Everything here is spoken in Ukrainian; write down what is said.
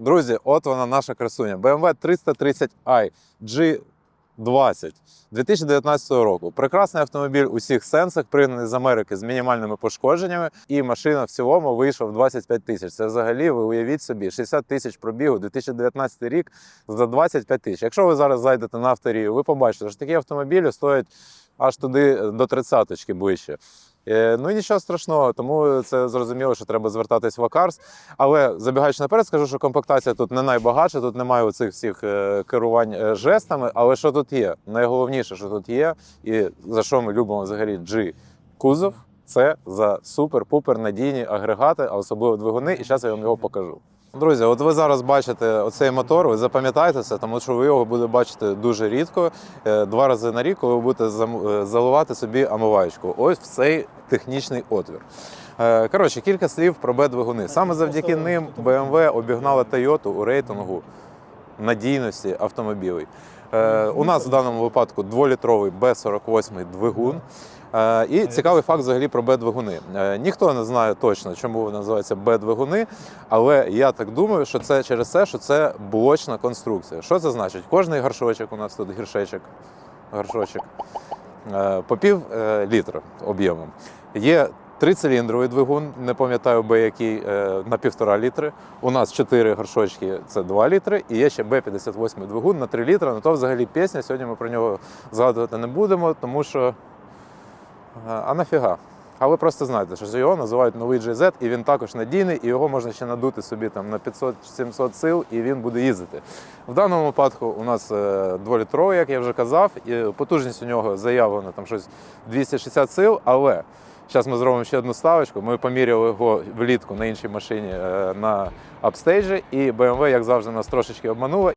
Друзі, от вона наша красуня. BMW 330i G20 2019 року. Прекрасний автомобіль у всіх сенсах, пригнаний з Америки з мінімальними пошкодженнями, і машина в цілому вийшла в 25 тисяч. Це взагалі, ви уявіть собі, 60 тисяч пробігу, 2019 рік за 25 тисяч. Якщо ви зараз зайдете на авторію, ви побачите, що такі автомобілі стоять аж туди до тридцяточки ближче. Е, Ну і нічого страшного, тому це зрозуміло, що треба звертатись в Акарс. Але забігаючи наперед, скажу, що комплектація тут не найбагатша, тут немає оцих всіх е, керувань е, жестами. Але що тут є? Найголовніше, що тут є, і за що ми любимо взагалі G кузов, це за супер-пупер надійні агрегати, а особливо двигуни. І зараз я вам його покажу. Друзі, от ви зараз бачите оцей мотор, ви запам'ятайте це, тому що ви його будете бачити дуже рідко, е, два рази на рік, коли ви будете е, заливати собі амувачку. Ось в цей технічний отвір. Е, Коротше, кілька слів про Б-двигуни. Саме завдяки ним BMW обігнала Toyota у рейтингу надійності автомобілів. Е, У нас в даному випадку дволітровий Б48 двигун. Е, І цікавий факт взагалі про Б-двигуни. Е, Ніхто не знає точно, чому вони називаються Б-двигуни, але я так думаю, що це через те, що це блочна конструкція. Що це значить? Кожний горшочок у нас тут гіршечок, горшочок е, по пів е, літра об'ємом. Є трициліндровий двигун, не пам'ятаю Б який, е, на півтора літри. У нас чотири горшочки це 2 літри, і є ще Б58 двигун на 3 літри. Ну то взагалі пісня. Сьогодні ми про нього згадувати не будемо, тому що. е, А нафіга? А ви просто знаєте, що його називають новий GZ, і він також надійний, і його можна ще надути собі там на 500-700 сил, і він буде їздити. В даному випадку у нас е, дволітровий, як я вже казав, і потужність у нього заявлена там щось 260 сил, але зараз ми зробимо ще одну ставочку. Ми поміряли його влітку на іншій машині е, на апстейджі, і BMW, як завжди, нас трошечки обманула.